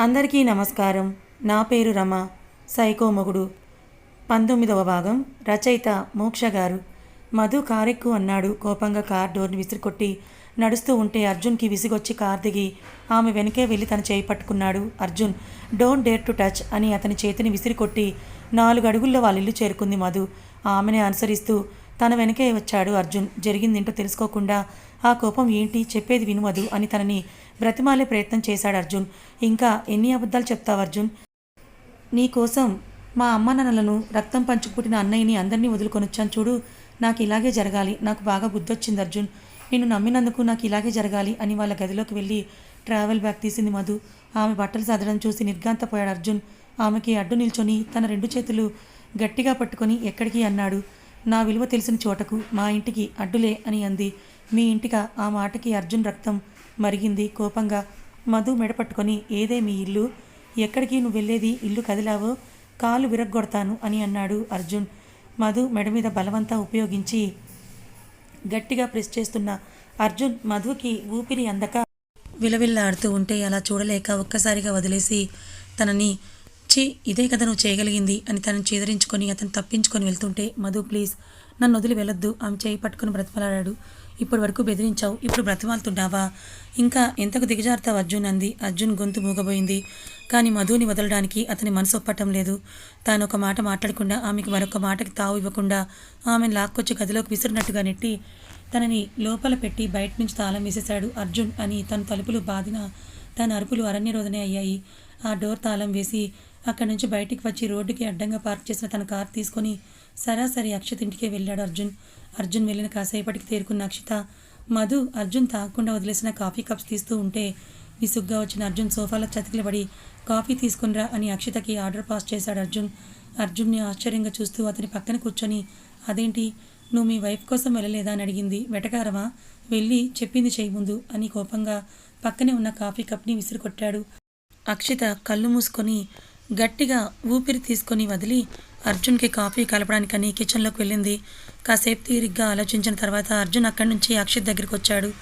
అందరికీ నమస్కారం. నా పేరు రమ. సైకో మొగుడు. పంతొమ్మిదవ భాగం. రచయిత మోక్ష గారు. మధు కారెక్కు అన్నాడు. కోపంగా కార్ డోర్ని విసిరికొట్టి నడుస్తూ ఉంటే అర్జున్కి విసిగొచ్చి కార్ దిగి ఆమె వెనకే వెళ్ళి తన చేయి పట్టుకున్నాడు. Arjun don't dare to touch అని అతని చేతిని విసిరికొట్టి నాలుగు అడుగుల్లో వాళ్ళ ఇల్లు చేరుకుంది మధు. ఆమెనే అనుసరిస్తూ తన వెనకే వచ్చాడు అర్జున్. జరిగిందేంటో తెలుసుకోకుండా ఆ కోపం ఏంటి? చెప్పేది విను మధు అని తనని బ్రతిమాలే ప్రయత్నం చేశాడు అర్జున్. ఇంకా ఎన్ని అబద్ధాలు చెప్తావు అర్జున్? నీ కోసం మా అమ్మ నాన్నలను రక్తం పంచుకుపుట్టిన అన్నయ్యని అందరినీ వదులుకొనొచ్చాను చూడు. నాకు ఇలాగే జరగాలి. నాకు బాగా బుద్ధొచ్చింది అర్జున్. నిన్ను నమ్మినందుకు నాకు ఇలాగే జరగాలి అని వాళ్ళ గదిలోకి వెళ్ళి ట్రావెల్ బ్యాగ్ తీసింది మధు. ఆమె బట్టలు సదరడం చూసి నిర్గాంతపోయాడు అర్జున్. ఆమెకి అడ్డు నిల్చొని తన రెండు చేతులు గట్టిగా పట్టుకొని ఎక్కడికి అన్నాడు. నా విలువ తెలిసిన చోటకు మా ఇంటికి అడ్డులే అని అంది. మీ ఇంటిక? ఆ మాటకి అర్జున్ రక్తం మరిగింది కోపంగా. మధు మెడపట్టుకొని ఏదే మీ ఇల్లు? ఎక్కడికి నువ్వు వెళ్ళేది? ఇల్లు కదిలావో? కాలు విరగ్గొడతాను అని అన్నాడు అర్జున్. మధు మెడ మీద బలవంతా ఉపయోగించి గట్టిగా ప్రెస్ చేస్తున్న అర్జున్ మధుకి ఊపిరి అందక విలవిల్లాడుతూ ఉంటే అలా చూడలేక ఒక్కసారిగా వదిలేసి తనని చి ఇదే కదా నువ్వు చేయగలిగింది అని తనను చేదరించుకొని అతను తప్పించుకొని వెళ్తుంటే మధు ప్లీజ్ నన్ను వదిలి వెళ్ళొద్దు. ఆమె చేయి పట్టుకుని బ్రతిమలాడాడు. ఇప్పటి వరకు బెదిరించావు ఇప్పుడు బ్రతిమాలుతున్నావా? ఇంకా ఎంతకు దిగజారుతావు అర్జున్ అంది. అర్జున్ గొంతు మూగబోయింది. కానీ మధుని వదలడానికి అతని మనసు ఒప్పటం లేదు. తాను ఒక మాట మాట్లాడకుండా ఆమెకు మరొక మాటకి తావు ఇవ్వకుండా ఆమెను లాక్కొచ్చి గదిలోకి విసిరినట్టుగా నెట్టి తనని లోపల పెట్టి బయట నుంచి తాళం వేసేశాడు అర్జున్ అని తన తలుపులు బాదిన తన అరుపులు అరణ్యరోధనే అయ్యాయి. ఆ డోర్ తాళం వేసి అక్కడి నుంచి బయటికి వచ్చి రోడ్డుకి అడ్డంగా పార్క్ చేసిన తన కార్ తీసుకొని సరాసరి అక్షిత్ ఇంటికే వెళ్ళాడు అర్జున్. అర్జున్ వెళ్ళిన కాసేపటికి తేరుకున్న అక్షిత మధు అర్జున్ తాగకుండా వదిలేసిన కాఫీ కప్స్ తీస్తూ ఉంటే విసుగ్గా వచ్చిన అర్జున్ సోఫాలో చతికిలబడి కాఫీ తీసుకునిరా అని అక్షితకి ఆర్డర్ పాస్ చేశాడు అర్జున్. అర్జున్ని ఆశ్చర్యంగా చూస్తూ అతని పక్కన కూర్చొని అదేంటి? నువ్వు మీ వైఫ్ కోసం వెళ్ళలేదా? అని అడిగింది. వెటకారమా? వెళ్ళి చెప్పింది చేయి ముందు అని కోపంగా పక్కనే ఉన్న కాఫీ కప్ని విసిరికొట్టాడు. అక్షిత కళ్ళు మూసుకొని గట్టిగా ఊపిరి తీసుకొని వదిలి అర్జున్కి కాఫీ కలపడానికని కిచెన్లోకి వెళ్ళింది. కాసేపు తీరిగ్గా ఆలోచించిన తర్వాత అర్జున్ అక్కడి నుంచి అక్షిత్ దగ్గరికి వచ్చాడు.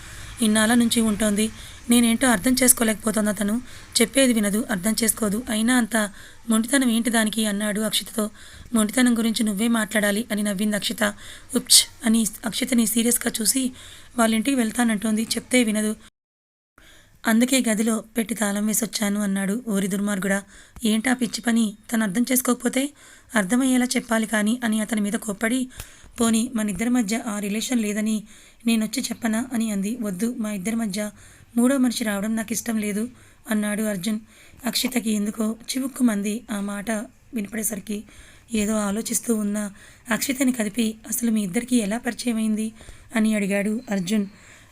ఇన్నాళ్ళ నుంచి ఉంటోంది. నేనేంటో అర్థం చేసుకోలేకపోతుంది అతను చెప్పేది వినదు అర్థం చేసుకోదు. అయినా అంత మొండితనం ఏంటి దానికి అన్నాడు అక్షితతో. మొండితనం గురించి నువ్వే మాట్లాడాలి అని నవ్వింది అక్షిత. ఉప్చ్ అని అక్షితని సీరియస్గా చూసి వాళ్ళ ఇంటికి వెళ్తానంటోంది. చెప్తే వినదు. అందుకే గదిలో పెట్టి తాళం వేసొచ్చాను అన్నాడు ఓరి దుర్మార్గుడా. ఏంటా పిచ్చి పని? తను అర్థం చేసుకోకపోతే అర్థమయ్యేలా చెప్పాలి కానీ అని అతని మీద కోప్పడి పోని మన ఇద్దరి మధ్య ఆ రిలేషన్ లేదని నేనొచ్చి చెప్పనా అని అంది. వద్దు మా ఇద్దరి మధ్య మూడో మనిషి రావడం నాకు ఇష్టం లేదు అన్నాడు అర్జున్. అక్షితకి ఎందుకో చివుక్కుమంది ఆ మాట వినపడేసరికి ఏదో ఆలోచిస్తూ ఉన్న అక్షితని కదిపి అసలు మీ ఇద్దరికి ఎలా పరిచయం అయింది అని అడిగాడు అర్జున్.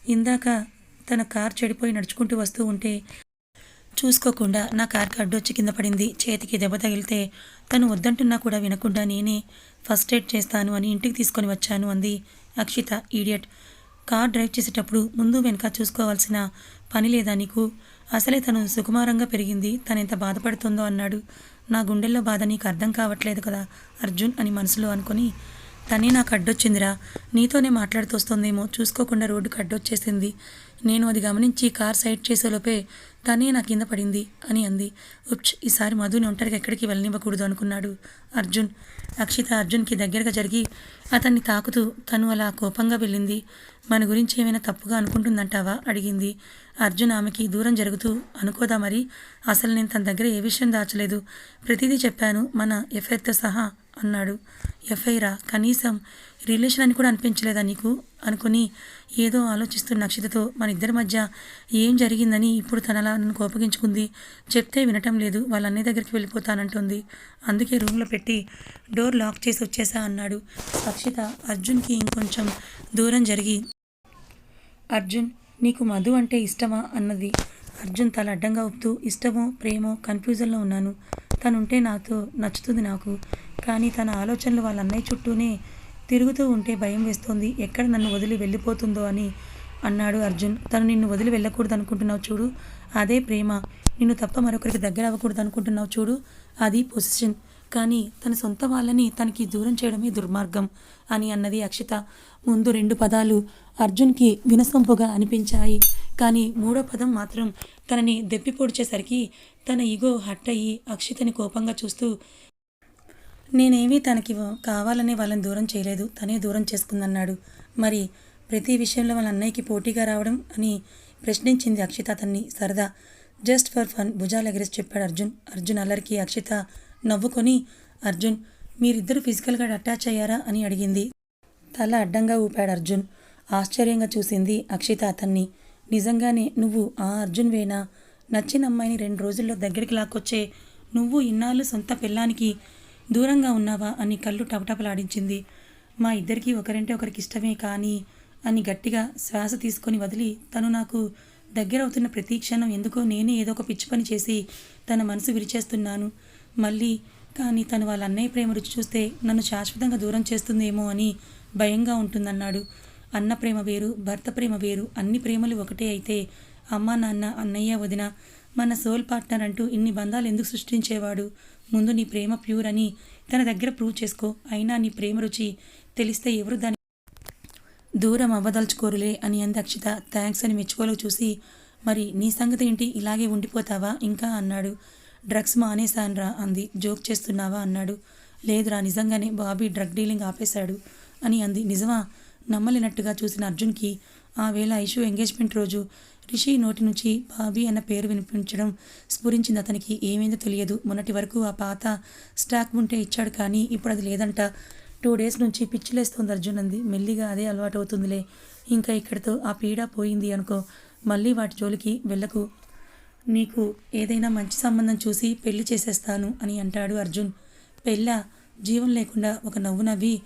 ఇందాక తన కార్ చెడిపోయి నడుచుకుంటూ వస్తూ ఉంటే చూసుకోకుండా నా కార్కి అడ్డొచ్చి కింద పడింది. చేతికి దెబ్బ తగిలితే తను వద్దంటున్నా కూడా వినకుండా నేనే ఫస్ట్ ఎయిడ్ చేస్తాను అని ఇంటికి తీసుకొని వచ్చాను అంది అక్షిత ఈడియట్ కార్ డ్రైవ్ చేసేటప్పుడు ముందు వెనక చూసుకోవాల్సిన పని లేదా నీకు? అసలే తను సుకుమారంగా పెరిగింది. తను ఎంత బాధపడుతుందో అన్నాడు. నా గుండెల్లో బాధ నీకు అర్థం కావట్లేదు కదా అర్జున్ అని మనసులో అనుకొని. తనే నాకు అడ్డొచ్చిందిరా నీతోనే మాట్లాడుతూ వస్తుందేమో చూసుకోకుండా రోడ్డుకి అడ్డొచ్చేసింది నేను అది గమనించి కార్ సైడ్ చేసేలోపే తనే నా కింద పడింది అని అంది. ఉప్చ్ ఈసారి మధుని ఒంటరిగా ఎక్కడికి వెళ్ళనివ్వకూడదు అనుకున్నాడు అర్జున్. అక్షిత అర్జున్కి దగ్గరగా జరిగి అతన్ని తాకుతూ తను అలా కోపంగా వెళ్ళింది. మన గురించి ఏమైనా తప్పుగా అనుకుంటుందంటావా? అడిగింది. అర్జున్ ఆమెకి దూరం జరుగుతూ అనుకోదా మరి? అసలు నేను తన దగ్గర ఏ విషయం దాచలేదు. ప్రతిదీ చెప్పాను. మన ఎఫ్ఐఆర్తో సహా అన్నాడు. ఎఫ్ఐరా కనీసం రిలేషన్ అని కూడా అనిపించలేదా నీకు? అనుకుని ఏదో ఆలోచిస్తున్న నక్షతతో మన ఇద్దరి మధ్య ఏం జరిగిందని ఇప్పుడు తనలా నన్ను కోపగించుకుంది. చెప్తే వినటం లేదు. వాళ్ళ అన్నయ్య దగ్గరికి వెళ్ళిపోతానంటుంది. అందుకే రూమ్లో పెట్టి డోర్ లాక్ చేసి వచ్చేసా అన్నాడు. అక్షిత అర్జున్కి ఇంకొంచెం దూరం జరిగి అర్జున్ నీకు మధు అంటే ఇష్టమా? అన్నది. అర్జున్ తల అడ్డంగా ఊపుతూ ఇష్టమో ప్రేమో కన్ఫ్యూజన్లో ఉన్నాను. తనుంటే నాతో నచ్చుతుంది నాకు. కానీ తన ఆలోచనలు వాళ్ళ అన్నయ్య చుట్టూనే తిరుగుతూ ఉంటే భయం వేస్తోంది. ఎక్కడ నన్ను వదిలి వెళ్ళిపోతుందో అని అన్నాడు అర్జున్. తను నిన్ను వదిలి వెళ్ళకూడదు అనుకుంటున్నావు చూడు. అదే ప్రేమ. నిన్ను తప్ప మరొకరికి దగ్గర అవ్వకూడదు అనుకుంటున్నావు చూడు. అది పొజిషన్. కానీ తన సొంత వాళ్ళని తనకి దూరం చేయడమే దుర్మార్గం అని అన్నది అక్షిత. ముందు రెండు పదాలు అర్జున్కి వినసొంపుగా అనిపించాయి. కానీ మూడో పదం మాత్రం తనని దెప్పి పొడిచేసరికి తన ఈగో హట్ అయ్యి అక్షితని కోపంగా చూస్తూ నేనేమీ తనకి కావాలనే వాళ్ళని దూరం చేయలేదు. తనే దూరం చేసుకుందన్నాడు. మరి ప్రతి విషయంలో వాళ్ళ అన్నయ్యకి పోటీగా రావడం అని ప్రశ్నించింది అక్షిత అతన్ని సరదా. జస్ట్ ఫర్ ఫన్ భుజాలు ఎగరేసి చెప్పాడు అర్జున్. అర్జున్ అల్లరికి అక్షిత నవ్వుకొని అర్జున్ మీరిద్దరూ ఫిజికల్గా అటాచ్ అయ్యారా? అని అడిగింది. తల అడ్డంగా ఊపాడు అర్జున్. ఆశ్చర్యంగా చూసింది అక్షిత అతన్ని. నిజంగానే నువ్వు ఆ అర్జున్ వేనా? నచ్చిన అమ్మాయిని రెండు రోజుల్లో దగ్గరికి లాక్కొచ్చే నువ్వు ఇన్నాళ్ళు సొంత పిల్లానికి దూరంగా ఉన్నావా? అని కళ్ళు టపటపలాడించింది. మా ఇద్దరికీ ఒకరంటే ఒకరికి ఇష్టమే కానీ అని గట్టిగా శ్వాస తీసుకొని వదిలి తను నాకు దగ్గరవుతున్న ప్రతి క్షణం ఎందుకో నేనే ఏదో ఒక పిచ్చి పని చేసి తన మనసు విరిచేస్తున్నాను. మళ్ళీ కానీ తను వాళ్ళ అన్నయ్య ప్రేమ రుచి చూస్తే నన్ను శాశ్వతంగా దూరం చేస్తుందేమో అని భయంగా ఉంటుందన్నాడు. అన్న ప్రేమ వేరు భర్త ప్రేమ వేరు అన్ని ప్రేమలు ఒకటే అయితే అమ్మ నాన్న అన్నయ్య వదిన మన సోల్ పార్ట్నర్ అంటూ ఇన్ని బంధాలు ఎందుకు సృష్టించేవాడు? ముందు నీ ప్రేమ ప్యూర్ అని తన దగ్గర ప్రూవ్ చేసుకో. అయినా నీ ప్రేమ రుచి తెలిస్తే ఎవరు దాన్ని దూరం అవ్వదలుచుకోరులే అని అంది అక్షిత. థ్యాంక్స్ అని మెచ్చుకోలో చూసి మరి నీ సంగతి ఏంటి? ఇలాగే ఉండిపోతావా? ఇంకా అన్నాడు. డ్రగ్స్ మానేశాన్రా అంది. జోక్ చేస్తున్నావా అన్నాడు. లేదురా నిజంగానే బాబీ డ్రగ్ డీలింగ్ ఆపేశాడు అని అంది. నిజమా? నమ్మలేనట్టుగా చూసిన అర్జున్కి ఆ వేళ ఐషు ఎంగేజ్మెంట్ రోజు రిషి నోటి నుంచి బాబీ అన్న పేరు వినిపించడం స్ఫురించింది అతనికి. ఏమైందో తెలియదు. మొన్నటి వరకు ఆ పాత స్టాక్ ఉంటే ఇచ్చాడు కానీ ఇప్పుడు అది లేదంట. టూ డేస్ నుంచి పిచ్చిలేస్తోంది అర్జున్ అంది. మెల్లిగా అదే అలవాటు అవుతుందిలే. ఇంకా ఇక్కడితో ఆ పీడ పోయింది అనుకో. మళ్ళీ వాటి జోలికి వెళ్ళకు. నీకు ఏదైనా మంచి సంబంధం చూసి పెళ్ళి చేసేస్తాను అని అంటాడు అర్జున్. పెళ్ళ? జీవం లేకుండా ఒక నవ్వు నవ్వి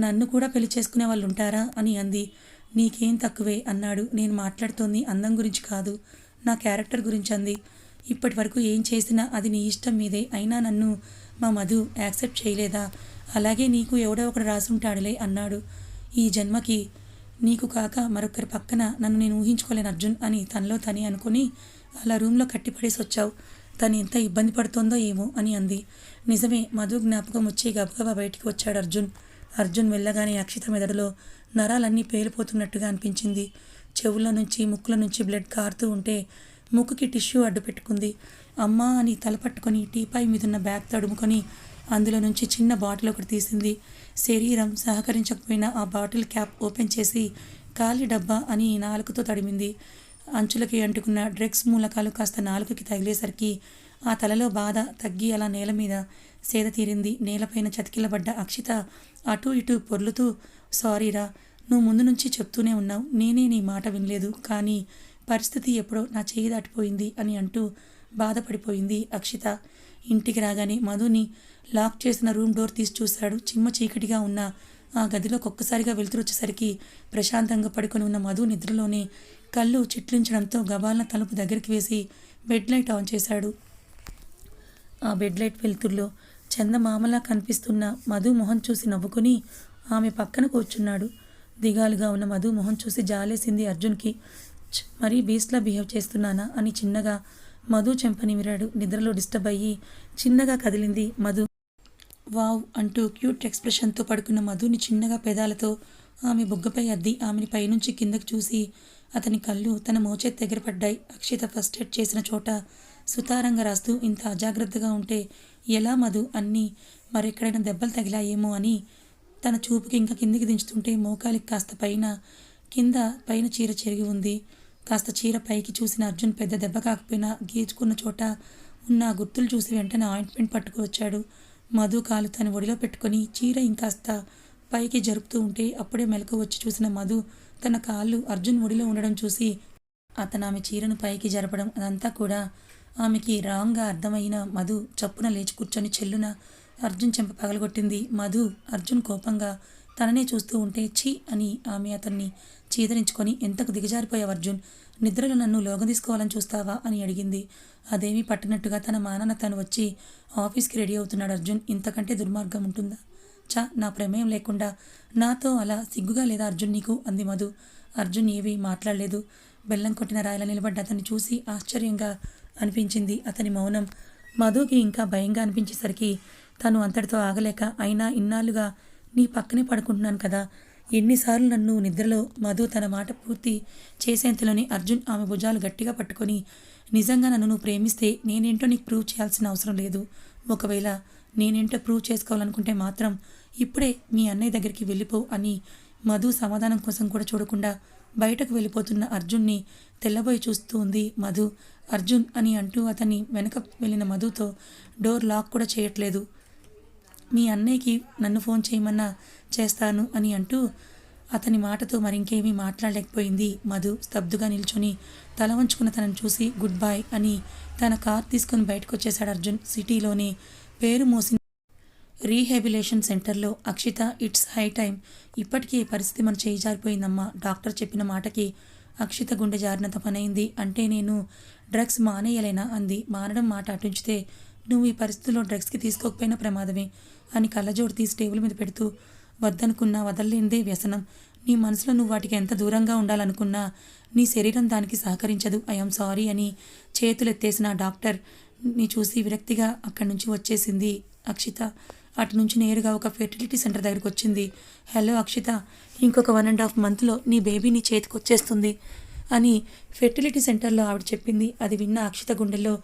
నన్ను కూడా పెళ్ళి చేసుకునే వాళ్ళు ఉంటారా అని అంది. నీకేం తక్కువే అన్నాడు. నేను మాట్లాడుతోంది అందం గురించి కాదు నా క్యారెక్టర్ గురించి అంది. ఇప్పటి వరకు ఏం చేసినా అది నీ ఇష్టం మీదే. అయినా నన్ను మా మధు యాక్సెప్ట్ చేయలేదా? అలాగే నీకు ఎవడో ఒకడు రాసుంటాడులే అన్నాడు. ఈ జన్మకి నీకు కాక మరొకరి పక్కన నన్ను నేను ఊహించుకోలేను అర్జున్ అని తనలో తని అనుకుని అలా రూమ్లో కట్టిపడేసి వచ్చావు. తను ఎంత ఇబ్బంది పడుతోందో ఏమో అని అంది. నిజమే మధు జ్ఞాపకం వచ్చి గబగబా బయటికి వచ్చాడు అర్జున్. అర్జున్ వెళ్ళగానే అక్షిత మెదడులో నరాలన్నీ పేలిపోతున్నట్టుగా అనిపించింది. చెవుల నుంచి ముక్కుల నుంచి బ్లడ్ కారుతూ ఉంటే ముక్కుకి టిష్యూ అడ్డు పెట్టుకుంది. అమ్మ అని తల పట్టుకొని టీపాయ్ మీదున్న బ్యాగ్ తడుముకొని అందులో నుంచి చిన్న బాటిల్ ఒకటి తీసింది. శరీరం సహకరించకపోయినా ఆ బాటిల్ క్యాప్ ఓపెన్ చేసి ఖాళీ డబ్బా అని నాలుకతో తడిమింది. అంచులకి అంటుకున్న డ్రగ్స్ మూలకాలు కాస్త నాలుకకి తగిలేసరికి ఆ తలలో బాధ తగ్గి అలా నేల మీద సేద తీరింది. నేలపైన చతికిలబడ్డ అక్షిత అటూ ఇటూ పొర్లుతూ సారీరా నువ్వు ముందు నుంచి చెప్తూనే ఉన్నావు. నేనే నీ మాట వినలేదు. కానీ పరిస్థితి ఎప్పుడో నా చేయి దాటిపోయింది అని అంటూ బాధపడిపోయింది అక్షిత. ఇంటికి రాగానే మధుని లాక్ చేసిన రూమ్ డోర్ తీసి చూశాడు. చిమ్మ చీకటిగా ఉన్న ఆ గదిలోకి ఒక్కసారిగా వెలుతురొచ్చేసరికి ప్రశాంతంగా పడుకొని ఉన్న మధు నిద్రలోనే కళ్ళు చిట్లించడంతో గబాలన తలుపు దగ్గరికి వేసి బెడ్ లైట్ ఆన్ చేశాడు. ఆ బెడ్ లైట్ వెలుతురులో చందమామలా కనిపిస్తున్న మధు మొహం చూసి నవ్వుకుని ఆమె పక్కన కూర్చున్నాడు. దిగాలుగా ఉన్న మధు మొహం చూసి జాలేసింది అర్జున్కి మరీ బీస్లా బిహేవ్ చేస్తున్నానా? అని చిన్నగా మధు చెంపని విరాడు నిద్రలో డిస్టర్బ్ అయ్యి చిన్నగా కదిలింది మధు. వావ్ అంటూ క్యూట్ ఎక్స్ప్రెషన్తో పడుకున్న మధుని చిన్నగా పెదాలతో ఆమె బుగ్గపై అద్ది ఆమెని పైనుంచి కిందకు చూసి అతని కళ్ళు తన మోచేతి దగ్గర పడ్డాయి. అక్షిత ఫస్ట్ ఎయిడ్ చేసిన చోట సుతారంగా రాస్తూ ఇంత అజాగ్రత్తగా ఉంటే ఎలా మధు? అన్నీ మరెక్కడైనా దెబ్బలు తగిలాయేమో అని తన చూపుకి ఇంకా కిందికి దించుతుంటే మోకాలికి కాస్త పైన కింద పైన చీర చెరిగి ఉంది. కాస్త చీర పైకి చూసిన అర్జున్ పెద్ద దెబ్బ కాకపోయినా గీచుకున్న చోట ఉన్న గుర్తులు చూసి వెంటనే ఆయింట్మెంట్ పట్టుకువచ్చాడు మధు కాలు తన ఒడిలో పెట్టుకొని చీర ఇంకాస్త పైకి జరుపుతూ ఉంటే అప్పుడే మెలకు వచ్చి చూసిన మధు తన కాళ్ళు అర్జున్ ఒడిలో ఉండడం చూసి అతను ఆమె చీరను పైకి జరపడం అదంతా కూడా ఆమెకి రాంగ్గా అర్థమైన మధు చప్పున లేచి కూర్చొని చెల్లున అర్జున్ చెంప పగలగొట్టింది. మధు అర్జున్ కోపంగా తననే చూస్తూ ఉంటే ఛీ అని ఆమె అతన్ని చీదరించుకొని ఎంతకు దిగజారిపోయావు అర్జున్? నిద్రలో నన్ను లోగదీసుకోవాలని చూస్తావా? అని అడిగింది. అదేమీ పట్టినట్టుగా తన మానన తను వచ్చి ఆఫీస్కి రెడీ అవుతున్నాడు అర్జున్. ఇంతకంటే దుర్మార్గం ఉంటుందా? చా నా ప్రమేయం లేకుండా. నాతో అలా సిగ్గుగా లేదా అర్జున్ నీకు అంది మధు. అర్జున్ ఏవి మాట్లాడలేదు. బెల్లం కొట్టిన రాయిలా నిలబడ్డ అతన్ని చూసి ఆశ్చర్యంగా అనిపించింది అతని మౌనం. మధుకి ఇంకా భయంగా అనిపించేసరికి తను అంతటితో ఆగలేక అయినా ఇన్నాళ్ళుగా నీ పక్కనే పడుకుంటున్నాను కదా. ఎన్నిసార్లు నన్ను నిద్రలో మధు తన మాట పూర్తి చేసేంతలోనే అర్జున్ ఆమె భుజాలు గట్టిగా పట్టుకొని నిజంగా నన్ను నువ్వు ప్రేమిస్తే నేనేంటో నీకు ప్రూవ్ చేయాల్సిన అవసరం లేదు. ఒకవేళ నేనేంటో ప్రూవ్ చేసుకోవాలనుకుంటే మాత్రం ఇప్పుడే మీ అన్నయ్య దగ్గరికి వెళ్ళిపో అని మధు సమాధానం కోసం కూడా చూడకుండా బయటకు వెళ్ళిపోతున్న అర్జున్ని తెల్లబోయి చూస్తూ ఉంది మధు. అర్జున్ అని అంటూ అతని వెనక వెళ్ళిన మధుతో డోర్ లాక్ కూడా చేయట్లేదు. మీ అన్నయ్యకి నన్ను ఫోన్ చేయమన్నా చేస్తాను అని అంటూ అతని మాటతో మరింకేమీ మాట్లాడలేకపోయింది మధు. స్తబ్దుగా నిల్చొని తల వంచుకున్న తనను చూసి గుడ్ బాయ్ అని తన కార్ తీసుకొని బయటకు వచ్చేశాడు అర్జున్. సిటీలోనే పేరు మోసిన రీహాబిలేషన్ సెంటర్లో అక్షిత ఇట్స్ హై టైం ఇప్పటికీ పరిస్థితి మన చేయి జారిపోయిందమ్మా. డాక్టర్ చెప్పిన మాటకి అక్షిత గుండె జారినంత పనైంది. అంటే నేను డ్రగ్స్ మానేయలేనా అంది. మానడం మాట అటుంచితే నువ్వు ఈ పరిస్థితిలో డ్రగ్స్కి తీసుకోకపోయినా ప్రమాదమే అని కళ్ళజోడు తీసి టేబుల్ మీద పెడుతూ వద్దనుకున్నా వదలలేనిదే వ్యసనం. నీ మనసులో నువ్వు వాటికి ఎంత దూరంగా ఉండాలనుకున్నా నీ శరీరం దానికి సహకరించదు. ఐఎమ్ సారీ అని చేతులెత్తేసిన డాక్టర్ ని చూసి విరక్తిగా అక్కడి నుంచి వచ్చేసింది. అక్షిత అటు నుంచి నేరుగా ఒక ఫెర్టిలిటీ సెంటర్ దగ్గరికి వచ్చింది. హలో అక్షిత ఇంకొక వన్ అండ్ హాఫ్ మంత్లో నీ బేబీ నీ చేతికి వచ్చేస్తుంది అని ఫెర్టిలిటీ సెంటర్లో ఆవిడ చెప్పింది. అది విన్న అక్షిత గుండెల్లో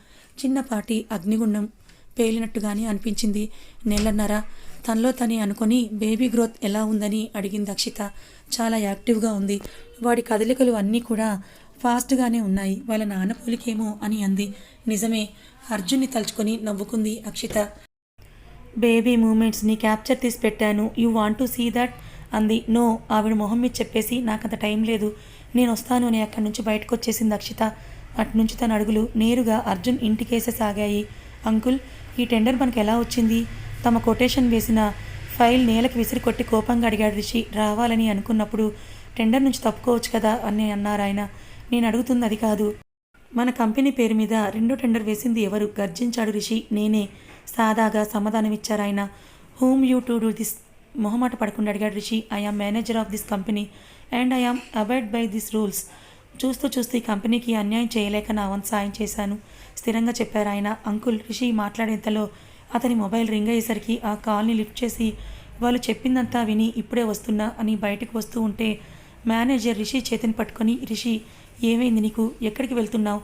చిన్నపాటి అగ్నిగుండం పేలినట్టుగానే అనిపించింది. నెలన్నర తనలో తనే అనుకొని బేబీ గ్రోత్ ఎలా ఉందని అడిగింది అక్షిత. చాలా యాక్టివ్గా ఉంది. వాడి కదలికలు అన్నీ కూడా ఫాస్ట్గానే ఉన్నాయి. వాళ్ళ నాన్న పోలికేమో అని అంది. నిజమే అర్జున్ని తలుచుకొని నవ్వుకుంది అక్షిత. బేబీ మూమెంట్స్ని క్యాప్చర్ తీసి పెట్టాను. You want to see that? అంది. నో ఆవిడ మొహం మీద చెప్పేసి నాకంత టైం లేదు. నేను వస్తాను అని అక్కడి నుంచి బయటకు వచ్చేసింది అక్షిత. అటు నుంచి తన అడుగులు నేరుగా అర్జున్ ఇంటికేసే సాగాయి అంకుల్ ఈ టెండర్ మనకు ఎలా వచ్చింది? తమ కొటేషన్ వేసిన ఫైల్ నేలకు విసిరి కొట్టి కోపంగా అడిగాడు రిషి. రావాలని అనుకున్నప్పుడు టెండర్ నుంచి తప్పుకోవచ్చు కదా? అని అన్నారు ఆయన. నేను అడుగుతుంది అది కాదు. మన కంపెనీ పేరు మీద రెండో టెండర్ వేసింది ఎవరు? గర్జించాడు రిషి. నేనే. సాదాగా సమాధానమిచ్చారు ఆయన. Whom you to do this మొహమాట పడకుండా అడిగాడు Rishi. I am manager of this company and I am abide by this rules చూస్తూ చూస్తూ ఈ కంపెనీకి అన్యాయం చేయలేక నా వంతు సాయం చేశాను. స్థిరంగా చెప్పారు ఆయన. అంకుల్ రిషి మాట్లాడేంతలో అతని మొబైల్ రింగ్ అయ్యేసరికి ఆ కాల్ని లిఫ్ట్ చేసి వాళ్ళు చెప్పిందంతా విని ఇప్పుడే వస్తున్నా అని బయటకు వస్తూ ఉంటే మేనేజర్ రిషి చేతిని పట్టుకొని రిషి ఏమైంది నీకు? ఎక్కడికి వెళ్తున్నావు?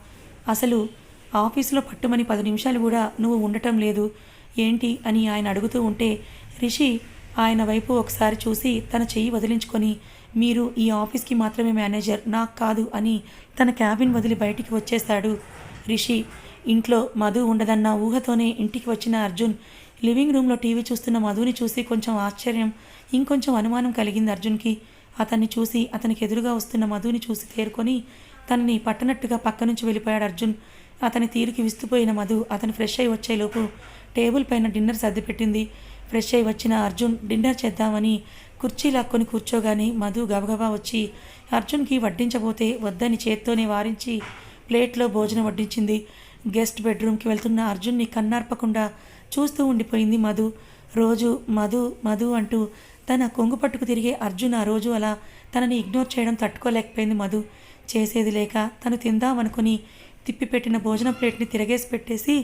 అసలు ఆఫీసులో పట్టుమని పది నిమిషాలు కూడా నువ్వు ఉండటం లేదు. ఏంటి అని ఆయన అడుగుతూ ఉంటే రిషి ఆయన వైపు ఒకసారి చూసి తన చెయ్యి వదిలించుకొని మీరు ఈ ఆఫీస్కి మాత్రమే మేనేజర్ నాకు కాదు అని తన క్యాబిన్ వదిలి బయటికి వచ్చేశాడు రిషి ఇంట్లో మధు ఉండదన్న ఊహతోనే ఇంటికి వచ్చిన అర్జున్ లివింగ్ రూమ్లో టీవీ చూస్తున్న మధుని చూసి కొంచెం ఆశ్చర్యం ఇంకొంచెం అనుమానం కలిగింది అర్జున్కి. అతన్ని చూసి అతనికి ఎదురుగా వస్తున్న మధుని చూసి తేరుకొని తనని పట్టనట్టుగా పక్క నుంచి వెళ్ళిపోయాడు అర్జున్. అతని తీరుకి విస్తుపోయిన మధు అతను ఫ్రెష్ అయి వచ్చేలోపు టేబుల్ పైన డిన్నర్ సర్దిపెట్టింది. ఫ్రెష్ అయి వచ్చిన అర్జున్ డిన్నర్ చేద్దామని కుర్చీ లాక్కొని కూర్చోగానే మధు గబగబా వచ్చి అర్జున్కి వడ్డించబోతే వద్దని చేత్తోనే వారించి ప్లేట్లో భోజనం వడ్డించింది. గెస్ట్ బెడ్రూమ్కి వెళ్తున్న అర్జున్ని కన్నార్పకుండా చూస్తూ ఉండిపోయింది మధు. రోజు మధు మధు అంటూ తన కొంగు పట్టుకు తిరిగే అర్జున్ ఆ రోజు అలా తనని ఇగ్నోర్ చేయడం తట్టుకోలేకపోయింది మధు. చేసేది లేక తను తిందామనుకుని తిప్పిపెట్టిన భోజనం ప్లేట్ని తిరగేసి పెట్టేసి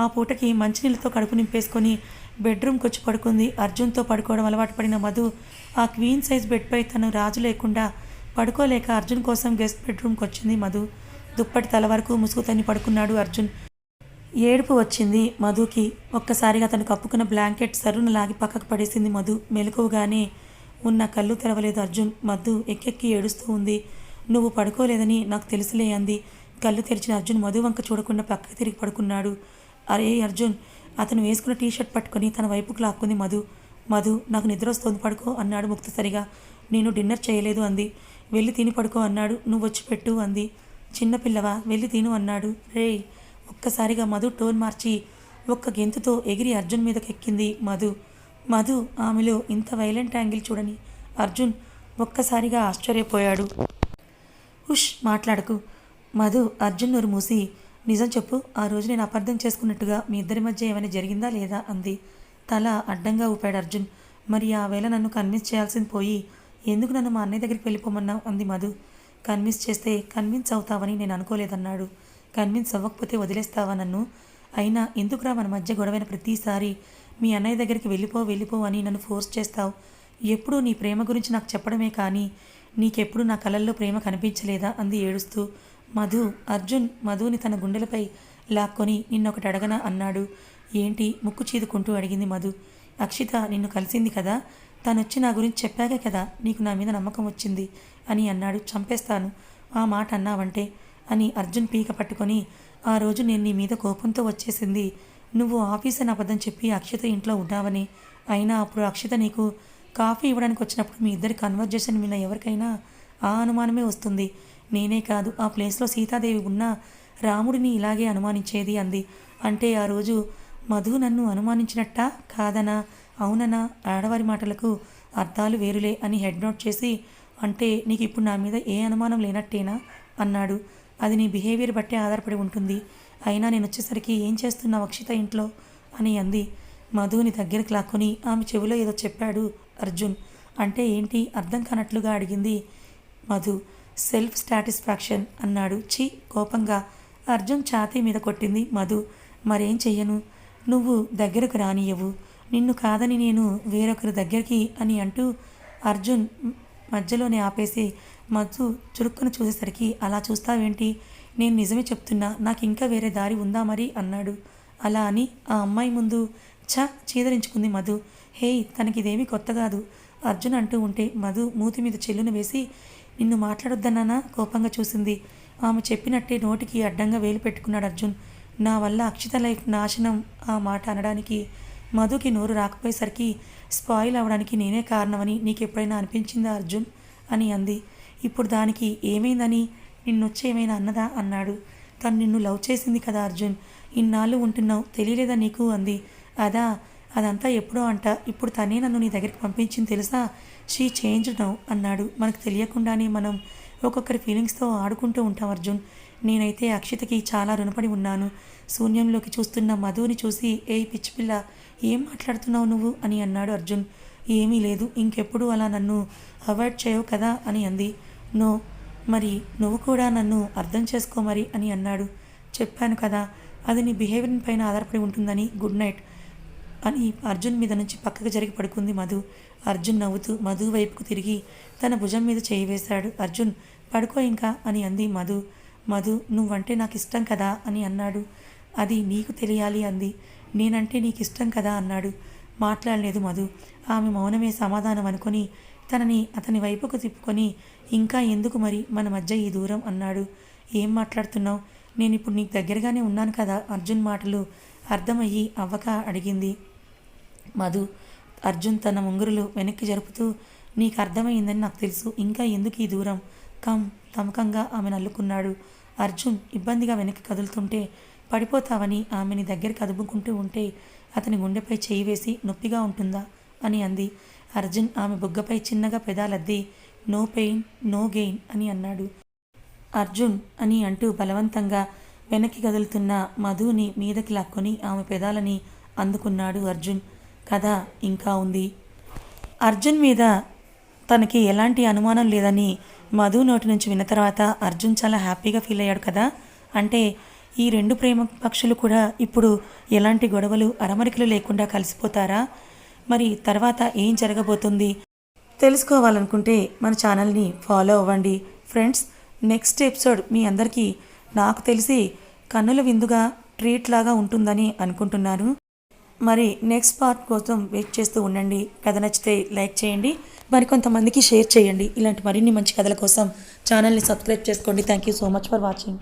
ఆ పూటకి మంచినీళ్ళతో కడుపు నింపేసుకొని బెడ్రూమ్కి వచ్చి పడుకుంది. అర్జున్తో పడుకోవడం అలవాటు పడిన మధు ఆ క్వీన్ సైజ్ బెడ్పై తను రాజు లేకుండా పడుకోలేక అర్జున్ కోసం గెస్ట్ బెడ్రూమ్కి వచ్చింది మధు. దుప్పటి తల వరకు ముసుగుతని పడుకున్నాడు అర్జున్. ఏడుపు వచ్చింది మధుకి. ఒక్కసారిగా తను కప్పుకున్న బ్లాంకెట్ సరును లాగి పక్కకు పడేసింది మధు. మెలకువగానే ఉన్న కళ్ళు తెరవలేదు అర్జున్. మధు ఎక్కెక్కి ఏడుస్తూ ఉంది. నువ్వు పడుకోలేదని నాకు తెలుసులే అంది. కళ్ళు తెరిచిన అర్జున్ మధు వంక చూడకుండా పక్కకి తిరిగి పడుకున్నాడు. అరే అర్జున్ అతను వేసుకున్న టీషర్ట్ పట్టుకొని తన వైపుకు లాక్కుంది మధు. మధు నాకు నిద్ర వస్తుంది పడుకో అన్నాడు ముక్తసరిగా. నేను డిన్నర్ చేయలేదు అంది. వెళ్ళి తిని పడుకో అన్నాడు. నువ్వు వచ్చి పెట్టు అంది. చిన్నపిల్లవా వెళ్ళి తిను అన్నాడు. రేయ్ ఒక్కసారిగా మధు టోన్ మార్చి ఒక్క గెంతుతో ఎగిరి అర్జున్ మీదకి ఎక్కింది మధు. మధు ఆమెలో ఇంత వైలెంట్ యాంగిల్ చూడని అర్జున్ ఒక్కసారిగా ఆశ్చర్యపోయాడు. హుష్ మాట్లాడకు. మధు అర్జున్ నోరు మూసి నిజం చెప్పు ఆ రోజు నేను అపార్థం చేసుకున్నట్టుగా మీ ఇద్దరి మధ్య ఏమైనా జరిగిందా లేదా? అంది. తల అడ్డంగా ఊపాడు అర్జున్. మరి ఆ వేళ నన్ను కన్విన్స్ చేయాల్సింది పోయి ఎందుకు నన్ను మా అన్నయ్య దగ్గరికి వెళ్ళిపోమన్నావు? అంది మధు. కన్విన్స్ చేస్తే కన్విన్స్ అవుతావని నేను అనుకోలేదన్నాడు. కన్విన్స్ అవ్వకపోతే వదిలేస్తావా నన్ను? అయినా ఎందుకురా మన మధ్య గొడవైన ప్రతిసారి? మీ అన్నయ్య దగ్గరికి వెళ్ళిపో వెళ్ళిపో అని నన్ను ఫోర్స్ చేస్తావు. ఎప్పుడూ నీ ప్రేమ గురించి నాకు చెప్పడమే కానీ నీకెప్పుడు నా కలల్లో ప్రేమ కనిపించలేదా అంది ఏడుస్తూ. మధు అర్జున్ మధుని తన గుండెలపై లాక్కొని నిన్నొకటి అడగనా అన్నాడు. ఏంటి? ముక్కు చీదుకుంటూ అడిగింది మధు. అక్షిత నిన్ను కలిసింది కదా? తనొచ్చి నా గురించి చెప్పాకే కదా నీకు నా మీద నమ్మకం వచ్చింది అని అన్నాడు. చంపేస్తాను. ఆ మాట అన్నావంటే అని అర్జున్ పీక పట్టుకొని ఆ రోజు నేను నీ మీద కోపంతో వచ్చేసింది. నువ్వు ఆఫీస్ అని అబద్ధం చెప్పి అక్షిత ఇంట్లో ఉన్నావని. అయినా అప్పుడు అక్షిత నీకు కాఫీ ఇవ్వడానికి వచ్చినప్పుడు మీ ఇద్దరి కన్వర్జేషన్ విన్న ఎవరికైనా ఆ అనుమానమే వస్తుంది. నేనే కాదు ఆ ప్లేస్లో సీతాదేవి ఉన్నా రాముడిని ఇలాగే అనుమానించేది అంది. అంటే ఆ రోజు మధు నన్ను అనుమానించినట్టా కాదనా? అవుననా? ఆడవారి మాటలకు అర్థాలు వేరులే అని హెడ్ నోట్ చేసి అంటే నీకు ఇప్పుడు నా మీద ఏ అనుమానం లేనట్టేనా? అన్నాడు. అది నీ బిహేవియర్ బట్టే ఆధారపడి ఉంటుంది. అయినా నేను వచ్చేసరికి ఏం చేస్తున్నావు అక్షిత ఇంట్లో? అని అంది. మధుని దగ్గరికి లాక్కొని ఆమె చెవిలో ఏదో చెప్పాడు అర్జున్. అంటే ఏంటి? అర్థం కానట్లుగా అడిగింది మధు. సెల్ఫ్ సాటిస్ఫాక్షన్ అన్నాడు. చి కోపంగా. అర్జున్ ఛాతీ మీద కొట్టింది మధు. మరేం చెయ్యను? నువ్వు దగ్గరకు రానియవు నిన్ను కాదని నేను వేరొకరి దగ్గరికి అని అంటూ అర్జున్ మధ్యలోనే ఆపేసి మధు చురుక్కును చూసేసరికి అలా చూస్తావేంటి? నేను నిజమే చెప్తున్నా నాకు ఇంకా వేరే దారి ఉందా మరి? అన్నాడు. అలా అని ఆ అమ్మాయి ముందు ఛ చీదరించుకుంది మధు. హేయ్ తనకిదేమీ కొత్త కాదు. అర్జున్ అంటూ ఉంటే మధు మూతి మీద చెల్లును వేసి నిన్ను మాట్లాడొద్దన్నానా? కోపంగా చూసింది. ఆమె చెప్పినట్టే నోటికి అడ్డంగా వేలు పెట్టుకున్నాడు అర్జున్. నా వల్ల అక్షిత లైఫ్ నాశనం ఆ మాట అనడానికి మధుకి నోరు రాకపోయేసరికి స్పాయిల్ అవడానికి నేనే కారణమని నీకు ఎప్పుడైనా అనిపించిందా అర్జున్? అని అంది. ఇప్పుడు దానికి ఏమైందని? నిన్నొచ్చేమైనా అన్నదా? అన్నాడు. తను నిన్ను లవ్ చేసింది కదా అర్జున్. ఇన్నాళ్ళు ఉంటున్నావు తెలియలేదా నీకు? అంది. అదా అదంతా ఎప్పుడో అంట. ఇప్పుడు తనే నన్ను నీ దగ్గరికి పంపించింది తెలుసా? షీ చేంజ్ నౌ అన్నాడు. మనకు తెలియకుండానే మనం ఒక్కొక్కరి ఫీలింగ్స్తో ఆడుకుంటూ ఉంటాం అర్జున్. నేనైతే అక్షితకి చాలా రుణపడి ఉన్నాను. శూన్యంలోకి చూస్తున్న మధుని చూసి ఏ పిచ్చిపిల్ల ఏం మాట్లాడుతున్నావు నువ్వు? అని అన్నాడు అర్జున్. ఏమీ లేదు ఇంకెప్పుడు అలా నన్ను అవాయిడ్ చేయవు కదా? అని అంది. నో మరి నువ్వు కూడా నన్ను అర్థం చేసుకో మరి అని అన్నాడు. చెప్పాను కదా అది నీ బిహేవియర్ పైన ఆధారపడి ఉంటుందని గుడ్ నైట్ అని అర్జున్ మీద నుంచి పక్కకు జరిగి పడుకుంది మధు. అర్జున్ నవ్వుతూ మధు వైపుకు తిరిగి తన భుజం మీద చేయి వేశాడు. అర్జున్ పడుకో ఇంకా అని అంది మధు. మధు నువ్వంటే నాకు ఇష్టం కదా అని అన్నాడు. అది నీకు తెలియాలి అంది. నేనంటే నీకు ఇష్టం కదా అన్నాడు. మాట్లాడలేదు మధు. ఆమె మౌనమే సమాధానం అనుకొని తనని అతని వైపుకు తిప్పుకొని ఇంకా ఎందుకు మరి మన మధ్య ఈ దూరం అన్నాడు. ఏం మాట్లాడుతున్నావు? నేను ఇప్పుడు నీకు దగ్గరగానే ఉన్నాను కదా? అర్జున్ మాటలు అర్థమయ్యి అవ్వక అడిగింది. మధు అర్జున్ తన ముంగురులు వెనక్కి జరుపుతూ నీకు అర్థమైందని నాకు తెలుసు. ఇంకా ఎందుకు ఈ దూరం? కమ్ తమకంగా ఆమెను అల్లుకున్నాడు అర్జున్ ఇబ్బందిగా వెనక్కి కదులుతుంటే పడిపోతావని ఆమెని దగ్గరికి అదుపుకుంటూ ఉంటే అతని గుండెపై చేయి వేసి నొప్పిగా ఉంటుందా? అని అంది. అర్జున్ ఆమె బుగ్గపై చిన్నగా పెదాలద్ది. నో పెయిన్ నో గెయిన్ అని అన్నాడు. అర్జున్ అని అంటూ బలవంతంగా వెనక్కి కదులుతున్న మధుని మీదకి లాక్కొని ఆమె పెదాలని అందుకున్నాడు అర్జున్. కథ ఇంకా ఉంది. అర్జున్ మీద తనకి ఎలాంటి అనుమానం లేదని మధు నోటి నుంచి విన్న తర్వాత అర్జున్ చాలా హ్యాపీగా ఫీల్ అయ్యాడు కదా? అంటే ఈ రెండు ప్రేమ పక్షులు కూడా ఇప్పుడు ఎలాంటి గొడవలు అరమరికలు లేకుండా కలిసిపోతారా? మరి తర్వాత ఏం జరగబోతుంది? తెలుసుకోవాలనుకుంటే మన ఛానల్ని ఫాలో అవ్వండి. ఫ్రెండ్స్ నెక్స్ట్ ఎపిసోడ్ మీ అందరికీ నాకు తెలిసి కన్నుల విందుగా ట్రీట్ లాగా ఉంటుందని అనుకుంటున్నాను మరి నెక్స్ట్ పార్ట్ కోసం వెయిట్ చేస్తూ ఉండండి. కథ నచ్చితే లైక్ చేయండి. మరి కొంతమందికి షేర్ చేయండి. ఇలాంటి మరిన్ని మంచి కథల కోసం ఛానల్ని సబ్స్క్రైబ్ చేసుకోండి. Thank you so much for watching.